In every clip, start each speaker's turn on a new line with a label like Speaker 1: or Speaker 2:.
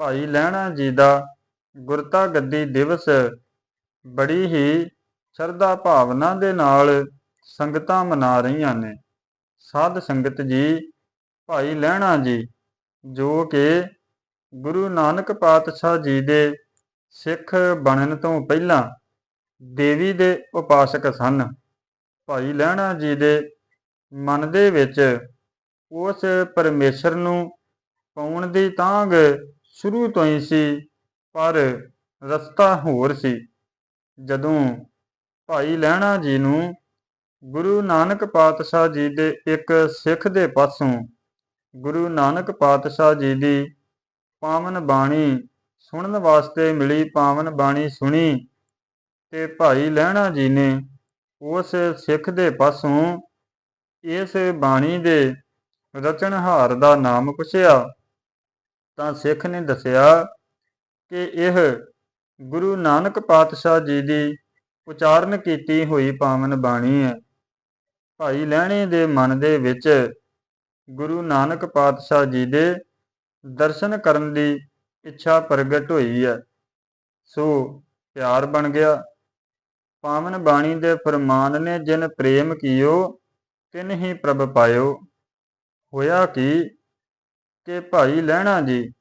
Speaker 1: ਭਾਈ ਲਹਿਣਾ ਜੀ ਦਾ ਗੁਰਤਾ ਗੱਦੀ ਦਿਵਸ ਬੜੀ ਹੀ ਸ਼ਰਧਾ ਭਾਵਨਾ ਦੇ ਨਾਲ ਸੰਗਤਾਂ ਮਨਾ ਰਹੀਆਂ ਨੇ। ਸਾਧ ਸੰਗਤ ਜੀ, ਭਾਈ ਲਹਿਣਾ ਜੀ, ਜੋ ਕਿ ਗੁਰੂ ਨਾਨਕ ਪਾਤਸ਼ਾਹ ਜੀ ਦੇ ਸਿੱਖ ਬਣਨ ਤੋਂ ਪਹਿਲਾਂ ਦੇਵੀ ਦੇ ਉਪਾਸਕ ਸਨ। ਭਾਈ ਲਹਿਣਾ ਜੀ ਦੇ ਮਨ ਦੇ ਵਿੱਚ ਉਸ ਪਰਮੇਸ਼ਰ ਨੂੰ ਪਾਉਣ ਦੀ ਤਾਂਗ ਸ਼ੁਰੂ ਤੋਂ ਹੀ ਸੀ, ਪਰ ਰਸਤਾ ਹੋਰ ਸੀ। ਜਦੋਂ ਭਾਈ ਲਹਿਣਾ ਜੀ ਨੂੰ ਗੁਰੂ ਨਾਨਕ ਪਾਤਸ਼ਾਹ ਜੀ ਦੇ ਇੱਕ ਸਿੱਖ ਦੇ ਪਾਸੋਂ ਗੁਰੂ ਨਾਨਕ ਪਾਤਸ਼ਾਹ ਜੀ ਦੀ ਪਾਵਨ ਬਾਣੀ ਸੁਣਨ ਵਾਸਤੇ ਮਿਲੀ ਪਾਵਨ ਬਾਣੀ ਸੁਣੀ ਤੇ ਭਾਈ ਲਹਿਣਾ ਜੀ ਨੇ ਉਸ ਸਿੱਖ ਦੇ ਪਾਸੋਂ ਇਸ ਬਾਣੀ ਦੇ ਰਚਨਹਾਰ ਦਾ ਨਾਮ ਪੁੱਛਿਆ। ਤਾਂ ਸਿੱਖ ਨੇ ਦੱਸਿਆ ਕਿ ਇਹ ਗੁਰੂ ਨਾਨਕ ਪਾਤਸ਼ਾਹ ਜੀ ਦੀ ਉਚਾਰਨ ਕੀਤੀ ਹੋਈ ਪਾਵਨ ਬਾਣੀ ਹੈ। ਭਾਈ ਲਹਿਣੇ ਦੇ ਮਨ ਦੇ ਵਿੱਚ ਗੁਰੂ ਨਾਨਕ ਪਾਤਸ਼ਾਹ ਜੀ ਦੇ ਦਰਸ਼ਨ ਕਰਨ ਦੀ ਇੱਛਾ ਪ੍ਰਗਟ ਹੋਈ ਹੈ। ਸੋ ਪਿਆਰ ਬਣ ਗਿਆ। ਪਾਵਨ ਬਾਣੀ ਦੇ ਫਰਮਾਨ ਨੇ ਜਿਨ ਪ੍ਰੇਮ ਕੀਓ, ਤਿਨ ਹੀ ਪ੍ਰਭ ਪਾਇਓ। ਹੋਇਆ ਕਿ ਕਿ ਭਾਈ ਲਹਿਣਾ ਜੀ,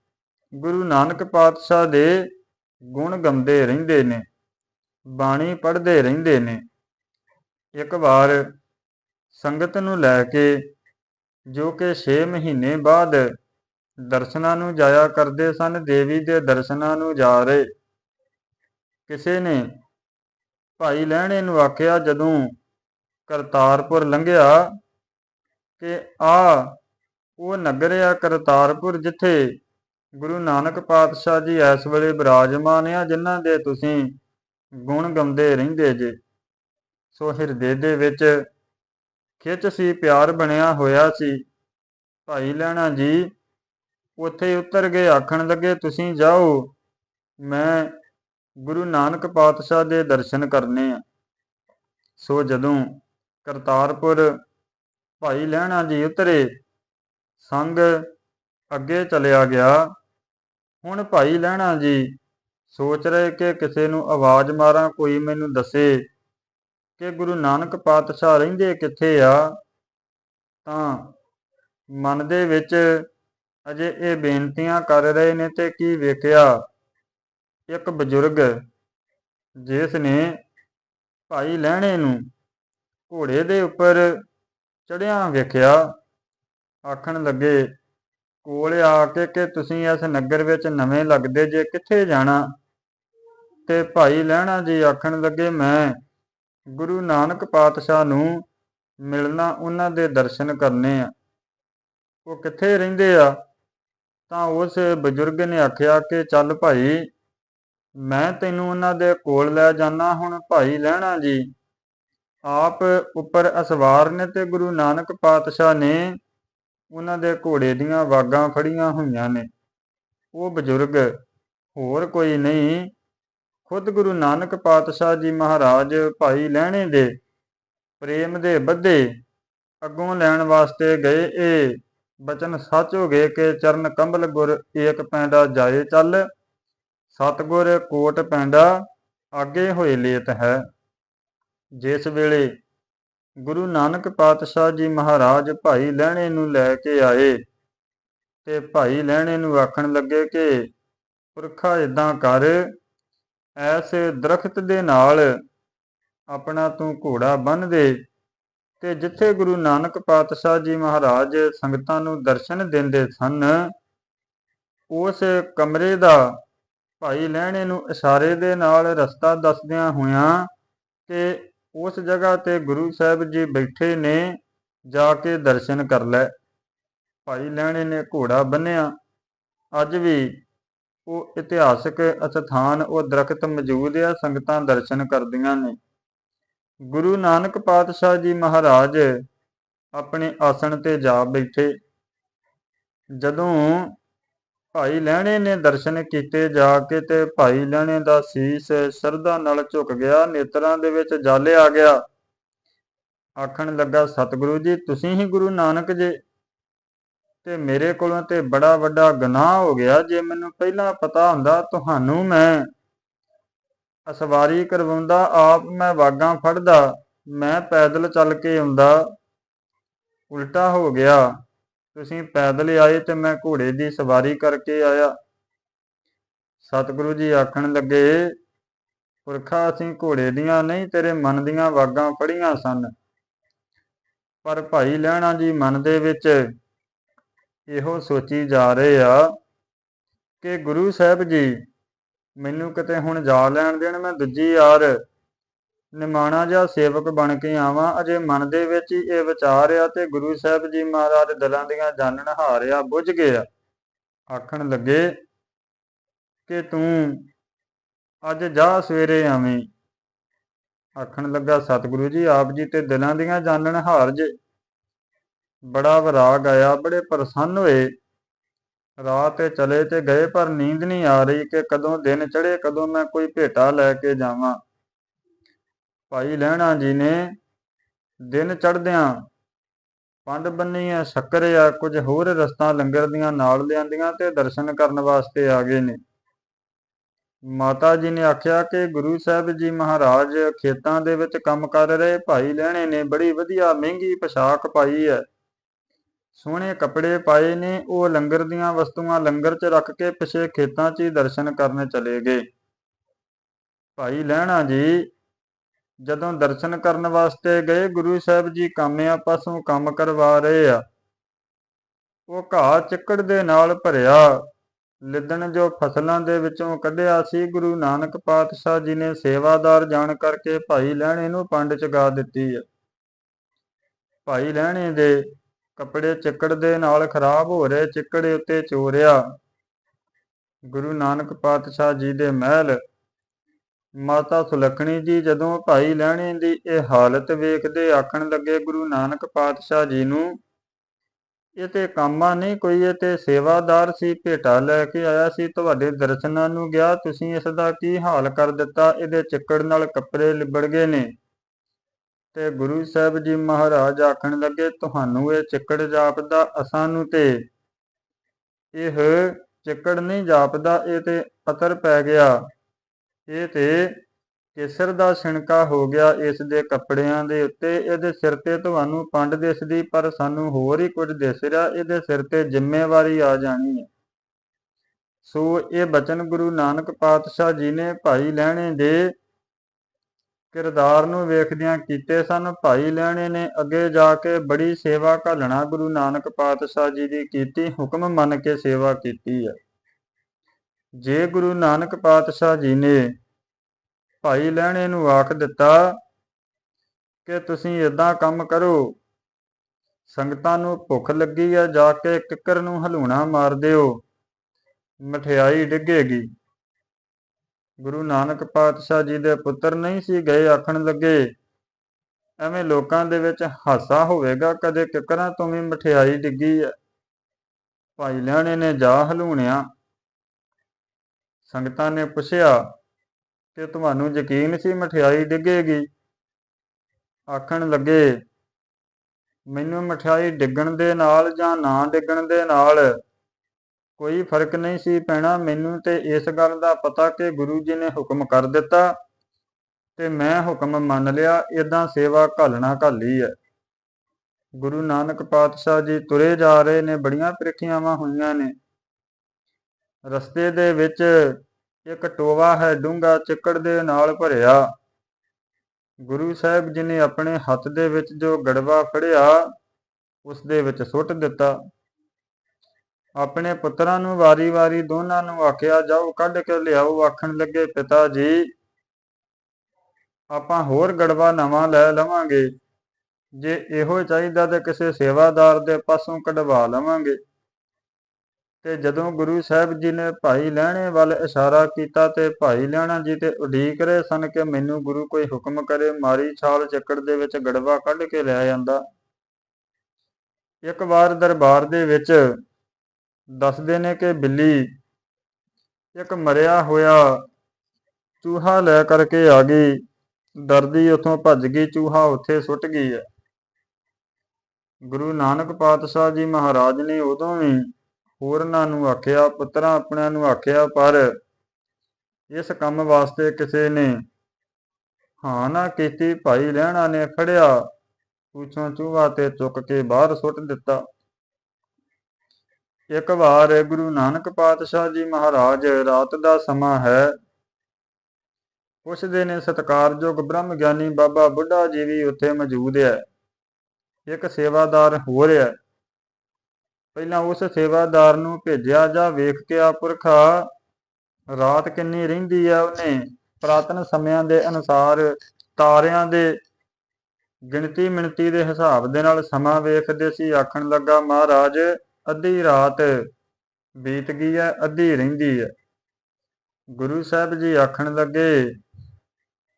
Speaker 1: ਗੁਰੂ ਨਾਨਕ ਪਾਤਸ਼ਾਹ ਦੇ ਗੁਣ ਗੰਦੇ ਰਹਿੰਦੇ ਨੇ, ਬਾਣੀ ਪੜ੍ਹਦੇ ਰਹਿੰਦੇ ਨੇ। ਇੱਕ ਵਾਰ ਸੰਗਤ ਨੂੰ ਲੈ ਕੇ, ਜੋ ਕਿ 6 ਮਹੀਨੇ ਬਾਅਦ ਦਰਸ਼ਨਾਂ ਨੂੰ ਜਾਇਆ ਕਰਦੇ ਸਨ, ਦੇਵੀ ਦੇ ਦਰਸ਼ਨਾਂ ਨੂੰ ਜਾ ਰਹੇ। ਕਿਸੇ ਨੇ ਭਾਈ ਲਹਿਣੇ ਨੂੰ ਆਖਿਆ, ਜਦੋਂ ਕਰਤਾਰਪੁਰ ਲੰਘਿਆ ਕਿ ਆ ਉਹ ਨਗਰ ਆ ਕਰਤਾਰਪੁਰ ਜਿੱਥੇ ਗੁਰੂ ਨਾਨਕ ਪਾਤਸ਼ਾਹ ਜੀ ਇਸ ਵੇਲੇ ਬਿਰਾਜਮਾਨ ਆ, ਜਿਨ੍ਹਾਂ ਦੇ ਤੁਸੀਂ ਗੁਣ ਗਾਉਂਦੇ ਰਹਿੰਦੇ ਜੇ। ਸੋ ਹਿਰਦੇ ਦੇ ਵਿੱਚ ਖਿੱਚ ਸੀ, ਪਿਆਰ ਬਣਿਆ ਹੋਇਆ ਸੀ। ਭਾਈ ਲੈਣਾ ਜੀ ਉੱਥੇ ਉਤਰ ਗਏ, ਆਖਣ ਲੱਗੇ, ਤੁਸੀਂ ਜਾਓ, ਮੈਂ ਗੁਰੂ ਨਾਨਕ ਪਾਤਸ਼ਾਹ ਦੇ ਦਰਸ਼ਨ ਕਰਨੇ ਆ। ਸੋ ਜਦੋਂ ਕਰਤਾਰਪੁਰ ਭਾਈ ਲਹਿਣਾ ਜੀ ਉਤਰੇ ਸੰਗ ਅੱਗੇ ਚਲਿਆ ਗਿਆ। ਹੁਣ ਭਾਈ ਲਹਿਣਾ ਜੀ, ਸੋਚ ਰਹੇ ਕਿ ਕਿਸੇ ਨੂੰ ਆਵਾਜ਼ ਮਾਰਾਂ, ਕੋਈ ਮੈਨੂੰ ਦੱਸੇ ਕਿ ਗੁਰੂ ਨਾਨਕ ਪਾਤਸ਼ਾਹ ਰਹਿੰਦੇ ਕਿੱਥੇ ਆ? ਤਾਂ ਮਨ ਦੇ ਵਿੱਚ ਅਜੇ ਇਹ ਬੇਨਤੀਆਂ ਕਰ ਰਹੇ ਨੇ ਤੇ ਕੀ ਵੇਖਿਆ? ਇੱਕ ਬਜ਼ੁਰਗ ਜਿਸ ਨੇ ਭਾਈ ਲਹਿਣੇ ਨੂੰ ਘੋੜੇ ਦੇ ਉੱਪਰ ਚੜਿਆ ਵੇਖਿਆ। ਆਖਣ ਲੱਗੇ, ਕੋਲ ਆ ਕੇ ਕਿ ਤੁਸੀਂ ਇਸ ਨਗਰ ਵਿੱਚ ਨਵੇਂ ਲੱਗਦੇ ਜੇ ਕਿੱਥੇ ਜਾਣਾ? ਤੇ ਭਾਈ ਲਹਿਣਾ ਜੀ ਆਖਣ ਲੱਗੇ, ਮੈਂ ਗੁਰੂ ਨਾਨਕ ਪਾਤਸ਼ਾਹ ਨੂੰ ਮਿਲਣਾ ਉਹਨਾਂ ਦੇ ਦਰਸ਼ਨ ਕਰਨੇ ਆ। ਉਹ ਕਿੱਥੇ ਰਹਿੰਦੇ ਆ? ਤਾਂ ਉਸ ਬਜ਼ੁਰਗ ਨੇ ਆਖਿਆ ਕਿ, ਚੱਲ ਭਾਈ, ਮੈਂ ਤੈਨੂੰ ਉਹਨਾਂ ਦੇ ਕੋਲ ਲੈ ਜਾਣਾ ਹੁਣ। ਭਾਈ ਲਹਿਣਾ ਜੀ ਆਪ ਉੱਪਰ ਅਸਵਾਰ ਨੇ ਤੇ ਗੁਰੂ ਨਾਨਕ ਪਾਤਸ਼ਾਹ ਨੇ ਉਹਨਾਂ ਦੇ ਘੋੜੇ ਦੀਆਂ ਵਾਗਾਂ ਫੜੀਆਂ ਹੋਈਆਂ ਨੇ। ਉਹ ਬਜ਼ੁਰਗ, ਹੋਰ ਕੋਈ ਨਹੀਂ। ਖੁਦ ਗੁਰੂ ਨਾਨਕ ਪਾਤਸ਼ਾਹ ਜੀ ਮਹਾਰਾਜ ਭਾਈ ਲਹਿਣੇ ਦੇ ਪ੍ਰੇਮ ਦੇ ਬੱਧੇ ਅੱਗੋਂ ਲੈਣ ਵਾਸਤੇ ਗਏ। ਇਹ ਬਚਨ ਸੱਚ ਹੋ ਗਏ ਕਿ ਚਰਨ ਕੰਬਲ ਗੁਰ ਏਕ ਪੈਂਡਾ ਜਾਏ ਚੱਲ, ਸਤਗੁਰ ਕੋਟ ਪੈਂਡਾ, ਆਗੇ ਹੋਏ ਲੇਤ ਹੈ। ਜਿਸ ਵੇਲੇ ਗੁਰੂ ਨਾਨਕ ਪਾਤਸ਼ਾਹ ਜੀ ਮਹਾਰਾਜ ਭਾਈ ਲਹਿਣੇ ਨੂੰ ਲੈ ਕੇ ਆਏ ਤੇ ਭਾਈ ਲਹਿਣੇ ਨੂੰ ਆਖਣ ਲੱਗੇ ਕਿ ਪੁਰਖਾ ਇਦਾਂ ਕਰ, ਐਸ ਦਰਖਤ ਦੇ ਨਾਲ ਆਪਣਾ ਤੂੰ ਘੋੜਾ ਬੰਨ ਦੇ ਤੇ ਜਿੱਥੇ ਗੁਰੂ ਨਾਨਕ ਪਾਤਸ਼ਾਹ ਜੀ ਮਹਾਰਾਜ ਸੰਗਤਾਂ ਨੂੰ ਦਰਸ਼ਨ ਦਿੰਦੇ ਸਨ, ਉਸ ਕਮਰੇ ਦਾ ਭਾਈ ਲਹਿਣੇ ਨੂੰ ਇਸ਼ਾਰੇ ਦੇ ਨਾਲ ਰਸਤਾ ਦੱਸਦਿਆਂ ਹੋਇਆਂ ਕਿ ਉਸ ਜਗ੍ਹਾ ਤੇ ਗੁਰੂ ਸਾਹਿਬ ਜੀ ਬੈਠੇ ਨੇ, ਜਾ ਕੇ ਦਰਸ਼ਨ ਕਰ ਲੈ। ਭਾਈ ਲਹਿਣੇ ਨੇ ਘੋੜਾ ਬੰਨਿਆ ਅੱਜ ਵੀ ਉਹ ਇਤਿਹਾਸਕ ਅਸਥਾਨ, ਉਹ ਦਰਖਤ ਮੌਜੂਦ ਆ, ਸੰਗਤਾਂ ਦਰਸ਼ਨ ਕਰਦੀਆਂ ਨੇ। ਗੁਰੂ ਨਾਨਕ ਪਾਤਸ਼ਾਹ ਜੀ ਮਹਾਰਾਜ ਆਪਣੇ ਆਸਣ ਤੇ ਜਾ ਬੈਠੇ। ਜਦੋਂ ਭਾਈ ਲਹਿਣੇ ਨੇ ਦਰਸ਼ਨ ਕੀਤੇ ਜਾ ਕੇ ਤੇ ਭਾਈ ਲਹਿਣੇ ਦਾ ਸੀਸ ਸਰਦਾ ਨਾਲ ਝੁਕ ਗਿਆ, ਨੇਤਰਾਂ ਦੇ ਵਿੱਚ ਜਲ ਆ ਗਿਆ। ਆਖਣ ਲੱਗਾ, ਸਤਿਗੁਰੂ ਜੀ, ਤੁਸੀਂ ਹੀ ਗੁਰੂ ਨਾਨਕ ਜੀ। ਤੇ ਮੇਰੇ ਕੋਲੋਂ ਤੇ ਬੜਾ ਵੱਡਾ ਗੁਨਾਹ ਹੋ ਗਿਆ, ਜੇ ਮੈਨੂੰ ਪਹਿਲਾਂ ਪਤਾ ਹੁੰਦਾ, ਤੁਹਾਨੂੰ ਮੈਂ ਅਸਵਾਰੀ ਕਰਵਾਉਂਦਾ, ਆਪ ਮੈਂ ਵਾਗਾਂ ਫੜਦਾ, ਮੈਂ ਪੈਦਲ ਚੱਲ ਕੇ ਆਉਂਦਾ, ਉਲਟਾ ਹੋ ਗਿਆ। ਤੁਸੀਂ ਪੈਦਲ ਆਏ ਤੇ ਮੈਂ ਘੋੜੇ ਦੀ ਸਵਾਰੀ ਕਰਕੇ ਆਇਆ। ਸਤਿਗੁਰੂ ਜੀ ਆਖਣ ਲੱਗੇ, ਪੁਰਖਾ ਅਸੀਂ ਘੋੜੇ ਦੀਆਂ ਨਹੀਂ, ਤੇਰੇ ਮਨ ਦੀਆਂ ਵਾਗਾਂ ਫੜੀਆਂ ਸਨ। ਪਰ ਭਾਈ ਲਹਿਣਾ ਜੀ ਮਨ ਦੇ ਵਿੱਚ ਇਹੋ ਸੋਚੀ ਜਾ ਰਹੇ ਆ ਕਿ ਗੁਰੂ ਸਾਹਿਬ ਜੀ, ਮੈਨੂੰ ਕਿਤੇ ਹੁਣ ਜਾ ਲੈਣ ਦੇਣ, ਮੈਂ ਦੂਜੀ ਯਾਰ ਨਿਮਾਣਾ ਜਿਹਾ ਸੇਵਕ ਬਣ ਕੇ ਆਵਾਂ, ਅਜੇ ਮਨ ਦੇ ਵਿੱਚ ਹੀ ਇਹ ਵਿਚਾਰ ਆ ਤੇ ਗੁਰੂ ਸਾਹਿਬ ਜੀ ਮਹਾਰਾਜ ਦਿਲਾਂ ਦੀਆਂ ਜਾਣਨ ਹਾਰਿਆ ਬੁੱਝ ਗਿਆ ਆਖਣ ਲੱਗੇ ਕਿ ਤੂੰ ਅੱਜ ਜਾ ਸਵੇਰੇ ਆਵੇਂ। ਆਖਣ ਲੱਗਾ, ਸਤਿਗੁਰੂ ਜੀ, ਆਪ ਜੀ ਤੇ ਦਿਲਾਂ ਦੀਆਂ ਜਾਣਨ ਹਾਰ ਜੇ। ਬੜਾ ਵਿਰਾਗ ਆਇਆ, ਬੜੇ ਪ੍ਰਸੰਨ ਹੋਏ। ਰਾਤ ਤੇ ਚਲੇ ਤੇ ਗਏ, ਪਰ ਨੀਂਦ ਨਹੀਂ ਆ ਰਹੀ ਕਿ ਕਦੋਂ ਦਿਨ ਚੜੇ ਕਦੋਂ ਮੈਂ ਕੋਈ ਭੇਟਾ ਲੈ ਕੇ ਜਾਵਾਂ। ਭਾਈ ਲਹਿਣਾ ਜੀ ਨੇ ਦਿਨ ਚੜਦਿਆਂ ਪੰਡ ਬੰਨੀਆਂ, ਸ਼ੱਕਰਿਆ, ਕੁਝ ਹੋਰ ਰਸਤਾ ਲੰਗਰ ਦੀਆਂ ਨਾਲ ਲਿਆਂਦੀਆਂ ਤੇ ਦਰਸ਼ਨ ਕਰਨ ਵਾਸਤੇ ਆ ਗਏ ਨੇ। ਮਾਤਾ ਜੀ ਨੇ ਆਖਿਆ ਕਿ ਗੁਰੂ ਸਾਹਿਬ ਜੀ ਮਹਾਰਾਜ ਖੇਤਾਂ ਦੇ ਵਿੱਚ ਕੰਮ ਕਰ ਰਹੇ ਭਾਈ ਲਹਿਣੇ ਨੇ ਬੜੀ ਵਧੀਆ ਮਹਿੰਗੀ ਪੋਸ਼ਾਕ ਪਾਈ ਹੈ। ਸੋਹਣੇ ਕੱਪੜੇ ਪਾਏ ਨੇ, ਉਹ ਲੰਗਰ ਦੀਆਂ ਵਸਤੂਆਂ ਲੰਗਰ 'ਚ ਰੱਖ ਕੇ ਪਿਛੇ ਖੇਤਾਂ 'ਚ ਹੀ ਦਰਸ਼ਨ ਕਰਨ ਚਲੇ ਗਏ। ਭਾਈ ਲਹਿਣਾ ਜੀ ਜਦੋਂ ਦਰਸ਼ਨ ਕਰਨ ਵਾਸਤੇ ਗਏ, ਗੁਰੂ ਸਾਹਿਬ ਜੀ ਕਾਮਿਆਂ ਪਾਸੋਂ ਕੰਮ ਕਰਵਾ ਰਹੇ ਆ। ਉਹ ਘਾਹ ਚਿੱਕੜ ਦੇ ਨਾਲ ਭਰਿਆ। ਲਿੱਦਣ ਜੋ ਫਸਲਾਂ ਦੇ ਵਿੱਚੋਂ ਕੱਢਿਆ ਸੀ, ਗੁਰੂ ਨਾਨਕ ਪਾਤਸ਼ਾਹ ਜੀ ਨੇ ਸੇਵਾਦਾਰ ਜਾਣ ਕਰਕੇ ਭਾਈ ਲਹਿਣੇ ਨੂੰ ਪੰਡ ਚਗਾ ਦਿੱਤੀ ਹੈ ਭਾਈ ਲਹਿਣੇ ਦੇ ਕੱਪੜੇ ਚਿੱਕੜ ਦੇ ਨਾਲ ਖਰਾਬ ਹੋ ਰਹੇ, ਚਿੱਕੜੇ ਉੱਤੇ ਚੋਰਿਆ। ਗੁਰੂ ਨਾਨਕ ਪਾਤਸ਼ਾਹ ਜੀ ਦੇ ਮਹਿਲ ਮਾਤਾ ਸੁਲੱਖਣੀ ਜੀ, ਜਦੋਂ ਭਾਈ ਲਹਿਣੇ ਦੀ ਇਹ ਹਾਲਤ ਵੇਖਦੇ ਆਖਣ ਲੱਗੇ, ਗੁਰੂ ਨਾਨਕ ਪਾਤਸ਼ਾਹ ਜੀ ਨੂੰ ਇਹ ਤੇ ਕਾਮਾ ਨਹੀਂ, ਕੋਈ ਇਹ ਤੇ ਸੇਵਾਦਾਰ ਸੀ, ਭੇਟਾ ਲੈ ਕੇ ਆਇਆ ਸੀ, ਤੁਹਾਡੇ ਦਰਸ਼ਨਾਂ ਨੂੰ ਗਿਆ, ਤੁਸੀਂ ਇਸ ਦਾ ਕੀ ਹਾਲ ਕਰ ਦਿੱਤਾ? ਇਹਦੇ ਚਿੱਕੜ ਨਾਲ ਕੱਪੜੇ ਲਿਬੜ ਗਏ ਨੇ। ਤੇ ਗੁਰੂ ਸਾਹਿਬ ਜੀ ਮਹਾਰਾਜ ਆਖਣ ਲੱਗੇ, ਤੁਹਾਨੂੰ ਇਹ ਚਿੱਕੜ ਜਾਪਦਾ, ਅਸਾਂ ਨੂੰ ਤੇ ਇਹ ਚਿੱਕੜ ਨਹੀਂ ਜਾਪਦਾ, ਇਹ ਤੇ ਅਤਰ ਪੈ ਗਿਆ। ਇਹ ਤੇ ਕੇਸਰ ਦਾ ਛਿਣਕਾ ਹੋ ਗਿਆ ਇਸ ਦੇ ਕੱਪੜਿਆਂ ਦੇ ਉੱਤੇ। ਇਹਦੇ ਸਿਰ ਤੇ ਤੁਹਾਨੂੰ ਪੰਡ ਦਿਸਦੀ, ਪਰ ਸਾਨੂੰ ਹੋਰ ਹੀ ਕੁਝ ਦਿਸ ਰਿਹਾ। ਇਹਦੇ ਸਿਰ ਤੇ ਜ਼ਿੰਮੇਵਾਰੀ ਆ ਜਾਣੀ ਹੈ। ਸੋ ਇਹ ਬਚਨ ਗੁਰੂ ਨਾਨਕ ਪਾਤਸ਼ਾਹ ਜੀ ਨੇ ਭਾਈ ਲਹਿਣੇ ਦੇ ਕਿਰਦਾਰ ਨੂੰ ਵੇਖਦਿਆਂ ਕੀਤੇ ਸਨ। ਭਾਈ ਲਹਿਣੇ ਨੇ ਅੱਗੇ ਜਾ ਕੇ ਬੜੀ ਸੇਵਾ ਘਾਲਣਾ ਗੁਰੂ ਨਾਨਕ ਪਾਤਸ਼ਾਹ ਜੀ ਦੀ ਕੀਤੀ, ਹੁਕਮ ਮੰਨ ਕੇ ਸੇਵਾ ਕੀਤੀ ਹੈ। ਜੇ ਗੁਰੂ ਨਾਨਕ ਪਾਤਸ਼ਾਹ ਜੀ ਨੇ ਭਾਈ ਲਹਿਣੇ ਨੂੰ ਆਖ ਦਿੱਤਾ ਕਿ ਤੁਸੀਂ ਇਦਾਂ ਕੰਮ ਕਰੋ, ਸੰਗਤਾਂ ਨੂੰ ਭੁੱਖ ਲੱਗੀ ਹੈ ਜਾ ਕੇ ਕਿੱਕਰ ਨੂੰ ਹਲੂਣਾ ਮਾਰ ਦਿਓ, ਮਠਿਆਈ ਡਿੱਗੇਗੀ। ਗੁਰੂ ਨਾਨਕ ਪਾਤਸ਼ਾਹ ਜੀ ਦੇ ਪੁੱਤਰ ਨਹੀਂ ਸੀ ਗਏ, ਆਖਣ ਲੱਗੇ, ਐਵੇਂ ਲੋਕਾਂ ਦੇ ਵਿੱਚ ਹਾਸਾ ਹੋਵੇਗਾ, ਕਦੇ ਕਿੱਕਰਾਂ ਤੋਂ ਵੀ ਮਠਿਆਈ ਡਿੱਗੀ ਹੈ ਭਾਈ ਲਿਆਣੇ ਨੇ ਜਾ ਹਲੂਣਿਆ ਸੰਗਤਾਂ ਨੇ ਪੁੱਛਿਆ ਕਿ ਤੁਹਾਨੂੰ ਯਕੀਨ ਸੀ ਮਠਿਆਈ ਡਿੱਗੇਗੀ? ਆਖਣ ਲੱਗੇ, ਮੈਨੂੰ ਮਠਿਆਈ ਡਿੱਗਣ ਦੇ ਨਾਲ ਜਾਂ ਨਾ ਡਿੱਗਣ ਦੇ ਨਾਲ ਕੋਈ ਫ਼ਰਕ ਨਹੀਂ ਸੀ ਪੈਣਾ। ਮੈਨੂੰ ਤੇ ਇਸ ਗੱਲ ਦਾ ਪਤਾ ਕਿ ਗੁਰੂ ਜੀ ਨੇ ਹੁਕਮ ਕਰ ਦਿੱਤਾ ਤੇ ਮੈਂ ਹੁਕਮ ਮੰਨ ਲਿਆ। ਇਦਾਂ ਸੇਵਾ ਘਾਲਣਾ ਘਾਲੀ ਹੈ ਗੁਰੂ ਨਾਨਕ ਪਾਤਸ਼ਾਹ ਜੀ ਤੁਰੇ ਜਾ ਰਹੇ ਨੇ, ਬੜੀਆਂ ਪ੍ਰੀਖਿਆਵਾਂ ਹੋਈਆਂ ਨੇ। ਰਸਤੇ ਦੇ ਵਿੱਚ ਇੱਕ ਟੋਵਾ ਹੈ ਡੂੰਗਾ ਚਿੱਕੜ ਦੇ ਨਾਲ ਭਰਿਆ। ਗੁਰੂ ਸਾਹਿਬ ਜੀ ਨੇ ਆਪਣੇ ਹੱਥ ਦੇ ਵਿੱਚ ਜੋ ਗੜਵਾ ਫੜਿਆ, ਉਸ ਦੇ ਵਿੱਚ ਸੁੱਟ ਦਿੱਤਾ। ਆਪਣੇ ਪੁੱਤਰਾਂ ਨੂੰ ਵਾਰੀ-ਵਾਰੀ ਦੋਨਾਂ ਨੂੰ ਆਖਿਆ, ਜਾਓ ਕੱਢ ਕੇ ਲਿਆਓ। ਆਖਣ ਲੱਗੇ, ਪਿਤਾ ਜੀ, ਆਪਾਂ ਹੋਰ ਗੜਵਾ ਨਵਾਂ ਲੈ ਲਵਾਂਗੇ। ਜੇ ਇਹੋ ਚਾਹੀਦਾ ਤਾਂ ਕਿਸੇ ਸੇਵਾਦਾਰ ਦੇ ਪਾਸੋਂ ਕਢਵਾ ਲਵਾਂਗੇ। ਤੇ ਜਦੋਂ ਗੁਰੂ ਸਾਹਿਬ ਜੀ ਨੇ ਭਾਈ ਲਹਿਣੇ ਵੱਲ ਇਸ਼ਾਰਾ ਕੀਤਾ ਤੇ ਭਾਈ ਲਹਿਣਾ ਜੀ ਤੇ ਉਡੀਕ ਰਹੇ ਸਨ ਕਿ ਮੈਨੂੰ ਗੁਰੂ ਕੋਈ ਹੁਕਮ ਕਰੇ, ਮਾਰੀ ਛਾਲ ਚੱਕੜ ਦੇ ਵਿੱਚ ਗੜਵਾ ਕੱਢ ਕੇ ਲੈ ਜਾਂਦਾ ਇੱਕ ਵਾਰ ਦਰਬਾਰ ਦੇ ਵਿੱਚ ਦੱਸਦੇ ਨੇ ਕਿ ਬਿੱਲੀ ਇੱਕ ਮਰਿਆ ਹੋਇਆ ਚੂਹਾ ਲੈ ਕਰਕੇ ਆ ਗਈ। ਦਰਦੀ ਉਥੋਂ ਭੱਜ ਗਈ, ਚੂਹਾ ਉੱਥੇ ਸੁੱਟ ਗਈ ਹੈ। ਗੁਰੂ ਨਾਨਕ ਪਾਤਸ਼ਾਹ ਜੀ ਮਹਾਰਾਜ ਨੇ ਉਦੋਂ ਵੀ ਹੋਰਨਾਂ ਨੂੰ ਆਖਿਆ, ਪੁੱਤਰਾਂ ਆਪਣਿਆਂ ਨੂੰ ਆਖਿਆ, ਪਰ ਇਸ ਕੰਮ ਵਾਸਤੇ ਕਿਸੇ ਨੇ ਹਾਂ ਨਾ ਕੀਤੀ। ਭਾਈ ਲਹਿਣਾ ਨੇ ਫੜਿਆ ਪੂਛੋਂ ਚੂਹਾ ਤੇ ਚੁੱਕ ਕੇ ਬਾਹਰ ਸੁੱਟ ਦਿੱਤਾ। ਇੱਕ ਵਾਰ ਗੁਰੂ ਨਾਨਕ ਪਾਤਸ਼ਾਹ ਜੀ ਮਹਾਰਾਜ, ਰਾਤ ਦਾ ਸਮਾਂ ਹੈ। ਪੁੱਛਦੇ ਨੇ, ਸਤਕਾਰਯੋਗ ਬ੍ਰਹਮ ਗਿਆਨੀ ਬਾਬਾ ਬੁੱਢਾ ਜੀ ਵੀ ਉੱਥੇ ਮੌਜੂਦ ਹੈ। ਇੱਕ ਸੇਵਾਦਾਰ ਹੋ। ਰਿਹਾ ਪਹਿਲਾਂ ਉਸ ਸੇਵਾਦਾਰ ਨੂੰ ਭੇਜਿਆ ਜਾਂ ਵੇਖ ਕੇ ਆ ਪੁਰਖਾ ਰਾਤ ਕਿੰਨੀ ਰਹਿੰਦੀ ਆ ਉਹਨੇ। ਪ੍ਰਾਤਨ ਸਮਿਆਂ ਦੇ ਅਨੁਸਾਰ ਤਾਰਿਆਂ ਦੇ ਗਿਣਤੀ ਮਿਣਤੀ ਦੇ ਹਿਸਾਬ ਦੇ ਨਾਲ ਸਮਾਂ ਵੇਖਦੇ ਸੀ। ਆਖਣ ਲੱਗਾ, ਮਹਾਰਾਜ, ਅੱਧੀ ਰਾਤ ਬੀਤ ਗਈ ਹੈ ਅੱਧੀ ਰਹਿੰਦੀ ਹੈ ਗੁਰੂ ਸਾਹਿਬ ਜੀ ਆਖਣ ਲੱਗੇ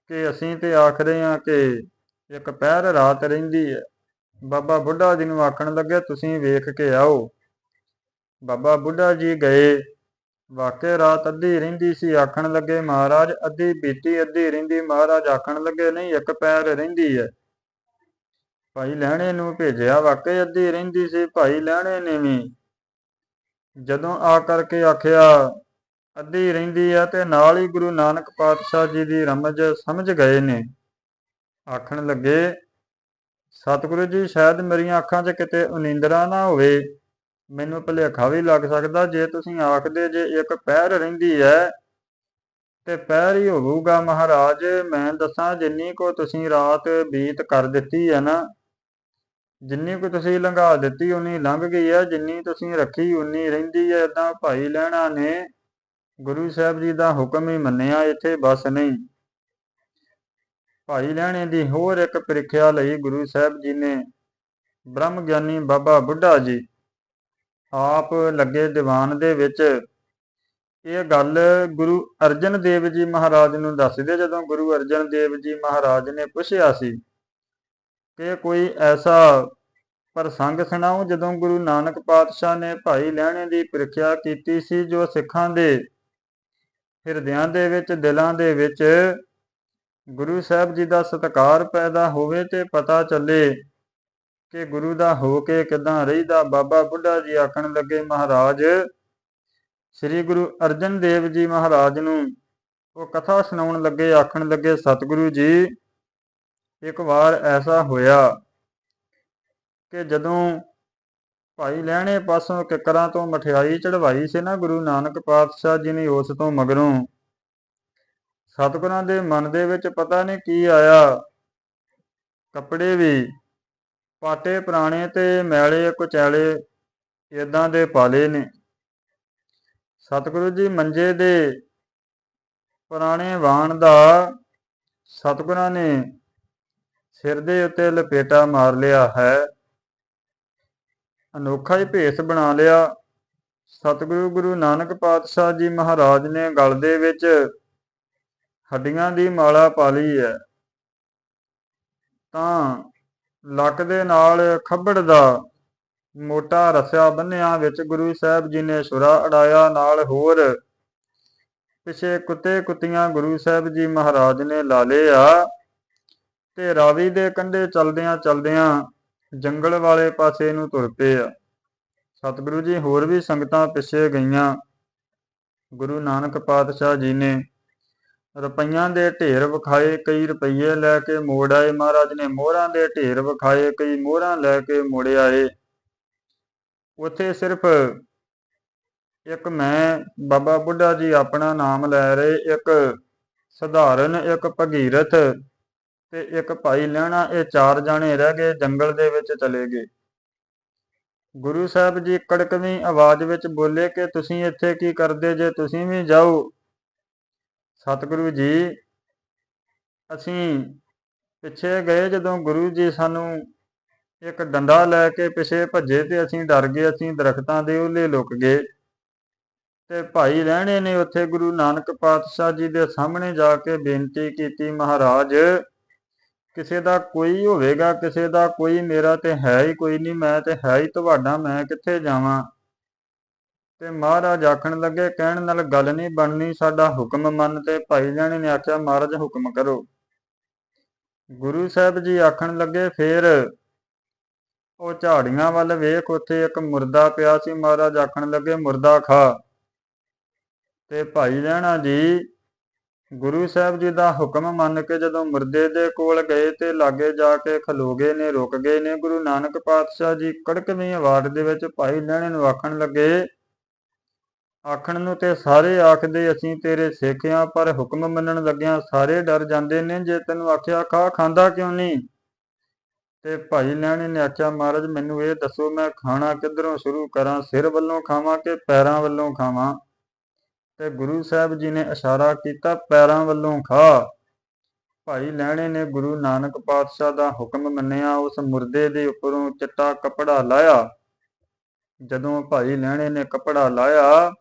Speaker 1: ਕਿ ਅਸੀਂ ਤੇ ਆਖ ਰਹੇ ਹਾਂ ਕਿ ਇੱਕ ਪਹਿਰ ਰਾਤ ਰਹਿੰਦੀ ਹੈ ਬਾਬਾ ਬੁੱਢਾ ਜੀ ਨੂੰ ਆਖਣ ਲੱਗੇ, ਤੁਸੀਂ ਵੇਖ ਕੇ ਆਓ। ਬਾਬਾ ਬੁੱਢਾ ਜੀ ਗਏ। ਵਾਕਿਆ ਰਾਤ ਅੱਧੀ ਰਹਿੰਦੀ ਸੀ, ਆਖਣ ਲੱਗੇ, ਮਹਾਰਾਜ, ਅੱਧੀ ਬੀਤੀ, ਅੱਧੀ ਰਹਿੰਦੀ। ਮਹਾਰਾਜ ਆਖਣ ਲੱਗੇ, ਨਹੀਂ, ਇੱਕ ਪੈਰ ਰਹਿੰਦੀ ਹੈ ਭਾਈ ਲਹਿਣੇ ਨੂੰ ਭੇਜਿਆ, ਵਾਕਿਆ ਅੱਧੀ ਰਹਿੰਦੀ ਸੀ, ਭਾਈ ਲਹਿਣੇ ਨੇ ਵੀ। ਜਦੋਂ ਆ ਕਰਕੇ ਆਖਿਆ, ਅੱਧੀ ਰਹਿੰਦੀ ਹੈ ਤੇ ਨਾਲ ਹੀ ਗੁਰੂ ਨਾਨਕ ਪਾਤਸ਼ਾਹ ਜੀ ਦੀ ਰਮਜ ਸਮਝ ਗਏ ਨੇ। ਆਖਣ ਲੱਗੇ ਸਤਿਗੁਰੂ ਜੀ, ਸ਼ਾਇਦ ਮੇਰੀਆਂ ਅੱਖਾਂ 'ਚ ਕਿਤੇ ਉਨੀਂਦਰਾ ਨਾ ਹੋਵੇ। ਮੈਨੂੰ ਭੁਲੇਖਾ ਵੀ ਲੱਗ ਸਕਦਾ ਜੇ ਤੁਸੀਂ ਆਖਦੇ ਜੇ ਇੱਕ ਪਹਿਰ ਰਹਿੰਦੀ ਹੈ ਤੇ ਪਹਿਰ ਹੀ ਹੋਊਗਾ ਮਹਾਰਾਜ। ਮੈਂ ਦੱਸਾਂ ਜਿੰਨੀ ਕੋ ਤੁਸੀਂ ਰਾਤ ਬੀਤ ਕਰ ਦਿੱਤੀ ਹੈ ਨਾ, ਜਿੰਨੀ ਕੋ ਤੁਸੀਂ ਲੰਘਾ ਦਿੱਤੀ ਉਨੀ ਲੰਘ ਗਈ ਹੈ ਜਿੰਨੀ ਤੁਸੀਂ ਰੱਖੀ ਉਨੀ ਰਹਿੰਦੀ ਹੈ ਇਦਾਂ ਭਾਈ ਲੈਣਾ ਨੇ ਗੁਰੂ ਸਾਹਿਬ ਜੀ ਦਾ ਹੁਕਮ ਹੀ ਮੰਨਿਆ, ਇੱਥੇ ਬਸ ਨਹੀਂ। ਭਾਈ ਲੈਣੇ ਦੀ ਹੋਰ ਇੱਕ ਪ੍ਰੀਖਿਆ ਲਈ ਗੁਰੂ ਸਾਹਿਬ ਜੀ ਨੇ ਬ੍ਰਹਮ ਗਿਆਨੀ ਬਾਬਾ ਬੁੱਢਾ ਜੀ ਆਪ ਲੱਗੇ ਦੀਵਾਨ ਦੇ ਵਿੱਚ ਇਹ ਗੱਲ ਗੁਰੂ ਅਰਜਨ ਦੇਵ ਜੀ ਮਹਾਰਾਜ ਨੂੰ ਦੱਸਦੇ ਜਦੋਂ ਗੁਰੂ ਅਰਜਨ ਦੇਵ ਜੀ ਮਹਾਰਾਜ ਨੇ ਪੁੱਛਿਆ ਸੀ ਕਿ ਕੋਈ ਐਸਾ ਪ੍ਰਸੰਗ ਸੁਣਾਓ ਜਦੋਂ ਗੁਰੂ ਨਾਨਕ ਪਾਤਸ਼ਾਹ ਨੇ ਭਾਈ ਲਹਿਣੇ ਦੀ ਪ੍ਰੀਖਿਆ ਕੀਤੀ ਸੀ ਜੋ ਸਿੱਖਾਂ ਦੇ ਹਿਰਦਿਆਂ ਦੇ ਵਿੱਚ, ਦਿਲਾਂ ਦੇ ਵਿੱਚ ਗੁਰੂ ਸਾਹਿਬ ਜੀ ਦਾ ਸਤਕਾਰ ਪੈਦਾ ਹੋਵੇ ਤੇ ਪਤਾ ਚੱਲੇ ਕਿ ਗੁਰੂ ਦਾ ਹੋ ਕੇ ਕਿਦਾਂ ਰਹੀਦਾ। ਬਾਬਾ ਬੁੱਢਾ ਜੀ ਆਖਣ ਲੱਗੇ, ਮਹਾਰਾਜ, ਸ੍ਰੀ ਗੁਰੂ ਅਰਜਨ ਦੇਵ ਜੀ ਮਹਾਰਾਜ ਨੂੰ ਉਹ ਕਥਾ ਸੁਣਾਉਣ ਲੱਗੇ, ਆਖਣ ਲੱਗੇ, ਸਤਿਗੁਰੂ ਜੀ, ਇੱਕ ਵਾਰ ਐਸਾ ਹੋਇਆ ਕਿ ਜਦੋਂ ਭਾਈ ਲੈਣੇ ਪਾਸੋਂ ਕਿਕਰਾਂ ਤੋਂ ਮਠਿਆਈ ਚੜਵਾਈ ਸੀ ਨਾ ਗੁਰੂ ਨਾਨਕ ਪਾਤਸ਼ਾਹ ਜੀ ਨੇ ਉਸ ਤੋਂ ਮਗਰੋਂ ਸਤਿਗੁਰਾਂ ਦੇ ਮਨ ਦੇ ਵਿੱਚ ਪਤਾ ਨਹੀਂ ਕੀ ਆਇਆ। ਕੱਪੜੇ ਵੀ, ਪਾਟੇ ਪੁਰਾਣੇ ਤੇ ਮੈਲੇ ਕੁਚੈਲੇ ਇਦਾਂ ਦੇ ਪਾਲੇ ਨੇ। ਸਤਿਗੁਰੂ ਜੀ ਮੰਜੇ ਦੇ ਪੁਰਾਣੇ ਵਾਣ ਦਾ ਸਤਿਗੁਰਾਂ ਨੇ ਸਿਰ ਦੇ ਉੱਤੇ ਲਪੇਟਾ ਮਾਰ ਲਿਆ ਹੈ। ਅਨੋਖਾ ਹੀ ਭੇਸ ਬਣਾ ਲਿਆ। ਸਤਿਗੁਰੂ ਗੁਰੂ ਨਾਨਕ ਪਾਤਸ਼ਾਹ ਜੀ ਮਹਾਰਾਜ ਨੇ ਗਲ ਦੇ ਵਿੱਚ ਹੱਡੀਆਂ ਦੀ ਮਾਲਾ ਪਾਲੀ ਹੈ ਤਾਂ ਲੱਕ ਦੇ ਨਾਲ ਖੱਬੜ ਦਾ ਮੋਟਾ ਰਸਿਆ ਬੰਨਿਆ ਵਿੱਚ ਗੁਰੂ ਸਾਹਿਬ ਜੀ ਨੇ ਸੁਰਾ ਅੜਾਇਆ ਨਾਲ ਹੋਰ ਪਿਛੇ ਕੁੱਤੇ ਕੁੱਤੀਆਂ ਗੁਰੂ ਸਾਹਿਬ ਜੀ ਮਹਾਰਾਜ ਨੇ ਲਾ ਲਏ ਆ ਤੇ ਰਾਵੀ ਦੇ ਕੰਢੇ ਚਲਦਿਆਂ ਚਲਦਿਆਂ ਜੰਗਲ ਵਾਲੇ ਪਾਸੇ ਨੂੰ ਤੁਰ ਪਏ ਆ। ਸਤਿਗੁਰੂ ਜੀ ਹੋਰ ਵੀ ਸੰਗਤਾਂ ਪਿੱਛੇ ਗਈਆਂ। ਗੁਰੂ ਨਾਨਕ ਪਾਤਸ਼ਾਹ ਜੀ ਨੇ ਰੁਪਈਆਂ ਦੇ ਢੇਰ ਵਿਖਾਏ, ਕਈ ਰੁਪਈਏ ਲੈ ਕੇ ਮੋੜ ਆਏ। ਮਹਾਰਾਜ ਨੇ ਮੋਹਰਾਂ ਦੇ ਢੇਰ ਵਿਖਾਏ, ਕਈ ਮੋਹਰਾਂ ਲੈ ਕੇ ਮੋੜ ਆਏ। ਉੱਥੇ ਸਿਰਫ ਇੱਕ ਮੈਂ, ਬਾਬਾ ਬੁੱਢਾ ਜੀ ਆਪਣਾ ਨਾਮ ਲੈ ਰਹੇ। ਇੱਕ ਸਧਾਰਨ, ਇੱਕ ਭਗੀਰਥ ਤੇ ਇੱਕ ਭਾਈ ਲੈਣਾ ਇਹ ਚਾਰ ਜਾਣੇ ਰਹਿ ਗਏ, ਜੰਗਲ ਦੇ ਵਿੱਚ ਚਲੇ ਗਏ। ਗੁਰੂ ਸਾਹਿਬ ਜੀ ਕੜਕਵੀਂ ਆਵਾਜ਼ ਵਿੱਚ ਬੋਲੇ ਕਿ ਤੁਸੀਂ ਇੱਥੇ ਕੀ ਕਰਦੇ ਜੇ? ਤੁਸੀਂ ਵੀ ਜਾਓ। ਸਤਿਗੁਰੂ ਜੀ, ਅਸੀਂ ਪਿੱਛੇ ਗਏ ਜਦੋਂ ਗੁਰੂ ਜੀ ਸਾਨੂੰ ਇੱਕ ਡੰਡਾ ਲੈ ਕੇ ਪਿੱਛੇ ਭੱਜੇ ਤੇ ਅਸੀਂ ਡਰ ਗਏ, ਅਸੀਂ ਦਰਖਤਾਂ ਦੇ ਉੱਲੇ ਲੁਕ ਗਏ ਤੇ ਭਾਈ ਰਹਿਣੇ ਨੇ ਉੱਥੇ ਗੁਰੂ ਨਾਨਕ ਪਾਤਸ਼ਾਹ ਜੀ ਦੇ ਸਾਹਮਣੇ ਜਾ ਕੇ ਬੇਨਤੀ ਕੀਤੀ, ਮਹਾਰਾਜ, ਕਿਸੇ ਦਾ ਕੋਈ ਹੋਵੇਗਾ, ਕਿਸੇ ਦਾ ਕੋਈ ਮੇਰਾ ਤੇ ਹੈ ਹੀ ਕੋਈ ਨਹੀਂ, ਮੈਂ ਤੇ ਹੈ ਹੀ ਤੁਹਾਡਾ, ਮੈਂ ਕਿੱਥੇ ਜਾਵਾਂ? ਤੇ ਮਹਾਰਾਜ ਆਖਣ ਲੱਗੇ, ਕਹਿਣ ਨਾਲ ਗੱਲ ਨਹੀਂ ਬਣਨੀ, ਸਾਡਾ ਹੁਕਮ ਮੰਨ ਤੇ ਭਾਈ ਜਾਣੇ ਨੇ ਆਖਿਆ, ਮਹਾਰਾਜ ਹੁਕਮ ਕਰੋ। ਗੁਰੂ ਸਾਹਿਬ ਜੀ ਆਖਣ ਲੱਗੇ, ਫੇਰ ਉਹ ਝਾੜੀਆਂ ਵੱਲ ਵੇਖ, ਉੱਥੇ ਇੱਕ ਮੁਰਦਾ ਪਿਆ ਸੀ, ਮਹਾਰਾਜ ਆਖਣ ਲੱਗੇ, ਮੁਰਦਾ ਖਾ। ਤੇ ਭਾਈ ਲਹਿਣਾ ਜੀ, ਗੁਰੂ ਸਾਹਿਬ ਜੀ ਦਾ ਹੁਕਮ ਮੰਨ ਕੇ ਜਦੋਂ ਮੁਰਦੇ ਦੇ ਕੋਲ ਗਏ ਤੇ ਲਾਗੇ ਜਾ ਕੇ ਖਲੋ ਗਏ ਨੇ, ਰੁਕ ਗਏ ਨੇ, ਗੁਰੂ ਨਾਨਕ ਪਾਤਸ਼ਾਹ ਜੀ ਕੜਕਵੀਂ ਆਵਾਜ਼ ਦੇ ਵਿੱਚ ਭਾਈ ਲਹਿਣੇ ਨੂੰ ਆਖਣ ਲੱਗੇ ਆਖਣ ਨੂੰ ਤੇ ਸਾਰੇ ਆਖਦੇ, ਅਸੀਂ ਤੇਰੇ ਸਿੱਖਿਆ ਪਰ ਹੁਕਮ ਮੰਨਣ ਲੱਗਿਆਂ ਸਾਰੇ ਡਰ ਜਾਂਦੇ ਨੇ ਜੇ ਤੈਨੂੰ ਆਖਿਆ, ਖਾ ਖਾਂਦਾ ਕਿਉਂ ਨਹੀਂ? ਤੇ ਭਾਈ ਲਹਿਣੇ ਨੇ ਆਖਿਆ, ਮਹਾਰਾਜ, ਮੈਨੂੰ ਇਹ ਦੱਸੋ, ਮੈਂ ਖਾਣਾ ਕਿੱਧਰੋਂ ਸ਼ੁਰੂ ਕਰਾਂ? ਸਿਰ ਵੱਲੋਂ ਖਾਵਾਂ ਕਿ ਪੈਰਾਂ ਵੱਲੋਂ ਖਾਵਾਂ? ਤੇ ਗੁਰੂ ਸਾਹਿਬ ਜੀ ਨੇ ਇਸ਼ਾਰਾ ਕੀਤਾ, ਪੈਰਾਂ ਵੱਲੋਂ ਖਾ। ਭਾਈ ਲਹਿਣੇ ਨੇ ਗੁਰੂ ਨਾਨਕ ਪਾਤਸ਼ਾਹ ਦਾ ਹੁਕਮ ਮੰਨਿਆ, ਉਸ ਮੁਰਦੇ ਦੇ ਉੱਪਰੋਂ ਚਿੱਟਾ ਕੱਪੜਾ ਲਾਇਆ। ਜਦੋਂ ਭਾਈ ਲਹਿਣੇ ਨੇ ਕੱਪੜਾ ਲਾਇਆ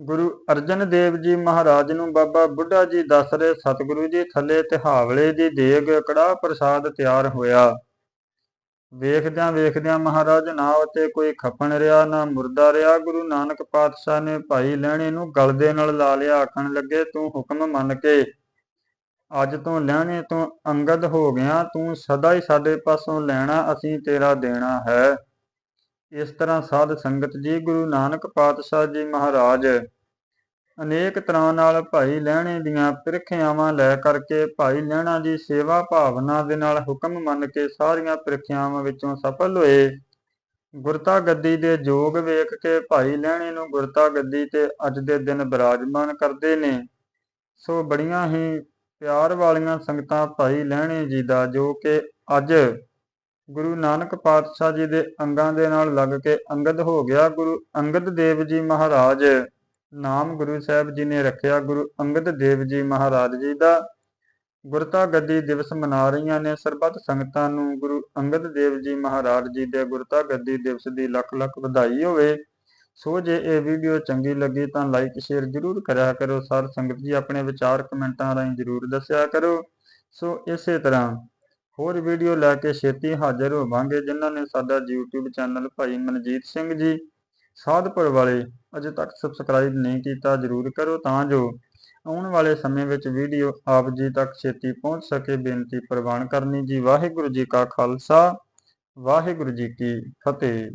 Speaker 1: ਗੁਰੂ ਅਰਜਨ ਦੇਵ ਜੀ ਮਹਾਰਾਜ ਨੂੰ ਬਾਬਾ ਬੁੱਢਾ ਜੀ ਦੱਸ ਰਹੇ, ਸਤਿਗੁਰੂ ਜੀ ਥੱਲੇ ਤਿਹਾਵਲੇ ਦੀ ਦੇਗ ਕੜਾ ਪ੍ਰਸਾਦ ਤਿਆਰ ਹੋਇਆ। ਵੇਖਦਿਆਂ ਵੇਖਦਿਆਂ ਮਹਾਰਾਜ ਨਾ ਉਤੇ ਕੋਈ ਖੱਪਣ ਰਿਹਾ, ਨਾ ਮੁਰਦਾ ਰਿਹਾ। ਗੁਰੂ ਨਾਨਕ ਪਾਤਸ਼ਾਹ ਨੇ ਭਾਈ ਲਹਿਣੇ ਨੂੰ ਗਲ ਦੇ ਨਾਲ ਲਾ ਲਿਆ, ਆਖਣ ਲੱਗੇ, ਤੂੰ ਹੁਕਮ ਮੰਨ ਕੇ ਅੱਜ ਤੋਂ ਲਹਿਣੇ ਤੋਂ ਅੰਗਦ ਹੋ ਗਿਆ, ਤੂੰ ਸਦਾ ਹੀ ਸਾਡੇ ਪਾਸੋਂ ਲੈਣਾ, ਅਸੀਂ ਤੇਰਾ ਦੇਣਾ ਹੈ। ਇਸ ਤਰ੍ਹਾਂ ਸਾਧ ਸੰਗਤ ਜੀ, ਗੁਰੂ ਨਾਨਕ ਪਾਤਸ਼ਾਹ ਜੀ ਮਹਾਰਾਜ, ਅਨੇਕ ਤਰ੍ਹਾਂ ਨਾਲ ਭਾਈ ਲਹਿਣੇ ਦੀਆਂ ਪ੍ਰੀਖਿਆਵਾਂ ਲੈ ਕਰਕੇ ਭਾਈ ਲਹਿਣਾ ਦੀ ਸੇਵਾ ਭਾਵਨਾ ਦੇ ਨਾਲ ਹੁਕਮ ਮੰਨ ਕੇ ਸਾਰੀਆਂ ਪ੍ਰੀਖਿਆਵਾਂ ਵਿੱਚੋਂ ਸਫਲ ਹੋਏ। ਗੁਰਤਾ ਗੱਦੀ ਦੇ ਜੋਗ ਵੇਖ ਕੇ ਭਾਈ ਲਹਿਣੇ ਨੂੰ ਗੁਰਤਾ ਗੱਦੀ ਤੇ ਅੱਜ ਦੇ ਦਿਨ ਬਿਰਾਜਮਾਨ ਕਰਦੇ ਨੇ। ਸੋ ਬੜੀਆਂ ਹੀ ਪਿਆਰ ਵਾਲੀਆਂ ਸੰਗਤਾਂ ਭਾਈ ਲਹਿਣੇ ਜੀ ਦਾ ਜੋ ਕਿ ਅੱਜ ਗੁਰੂ ਨਾਨਕ ਪਾਤਸ਼ਾਹ ਜੀ ਦੇ ਅੰਗਾਂ ਦੇ ਨਾਲ ਲੱਗ ਕੇ ਅੰਗਦ ਹੋ ਗਿਆ ਗੁਰੂ ਅੰਗਦ ਦੇਵ ਜੀ ਮਹਾਰਾਜ। ਨਾਮ ਗੁਰੂ ਸਾਹਿਬ ਜੀ ਨੇ ਰੱਖਿਆ ਗੁਰੂ ਅੰਗਦ ਦੇਵ ਜੀ ਮਹਾਰਾਜ ਜੀ ਦਾ। ਗੁਰਤਾ ਗੱਦੀ ਦਿਵਸ ਮਨਾ ਰਹੀਆਂ ਨੇ ਸਰਬੱਤ ਸੰਗਤਾਂ ਨੂੰ। ਗੁਰੂ ਅੰਗਦ ਦੇਵ ਜੀ ਮਹਾਰਾਜ ਜੀ ਦੇ ਗੁਰਤਾ ਗੱਦੀ ਦਿਵਸ ਦੀ ਲੱਖ ਲੱਖ ਵਧਾਈ ਹੋਵੇ। ਸੋ ਜੇ ਇਹ ਵੀਡੀਓ ਚੰਗੀ ਲੱਗੀ ਤਾਂ ਲਾਈਕ ਸ਼ੇਅਰ ਜ਼ਰੂਰ ਕਰਿਆ ਕਰੋ। ਸਾਰ ਸੰਗਤ ਜੀ ਆਪਣੇ ਵਿਚਾਰ ਕਮੈਂਟਾਂ ਰਾਹੀਂ ਜ਼ਰੂਰ ਦੱਸਿਆ ਕਰੋ। ਸੋ ਇਸੇ ਤਰ੍ਹਾਂ ਹੋਰ ਵੀਡੀਓ ਲੈ ਕੇ ਛੇਤੀ ਹਾਜ਼ਰ ਹੋਵਾਂਗੇ, ਜਿਨ੍ਹਾਂ ਨੇ ਸਾਡਾ YouTube ਚੈਨਲ ਭਾਈ ਮਨਜੀਤ ਸਿੰਘ ਜੀ ਸਾਧਪੁਰ ਵਾਲੇ ਅਜੇ ਤੱਕ ਸਬਸਕ੍ਰਾਈਬ ਨਹੀਂ ਕੀਤਾ, ਜ਼ਰੂਰ ਕਰੋ ਤਾਂ ਜੋ ਆਉਣ ਵਾਲੇ ਸਮੇਂ ਵਿੱਚ ਵੀਡੀਓ ਆਪ ਜੀ ਤੱਕ ਛੇਤੀ ਪਹੁੰਚ ਸਕੇ। ਬੇਨਤੀ ਪ੍ਰਵਾਨ ਕਰਨੀ ਜੀ, ਵਾਹਿਗੁਰੂ ਜੀ ਕਾ ਖਾਲਸਾ, ਵਾਹਿਗੁਰੂ ਜੀ ਕੀ ਫਤਿਹ।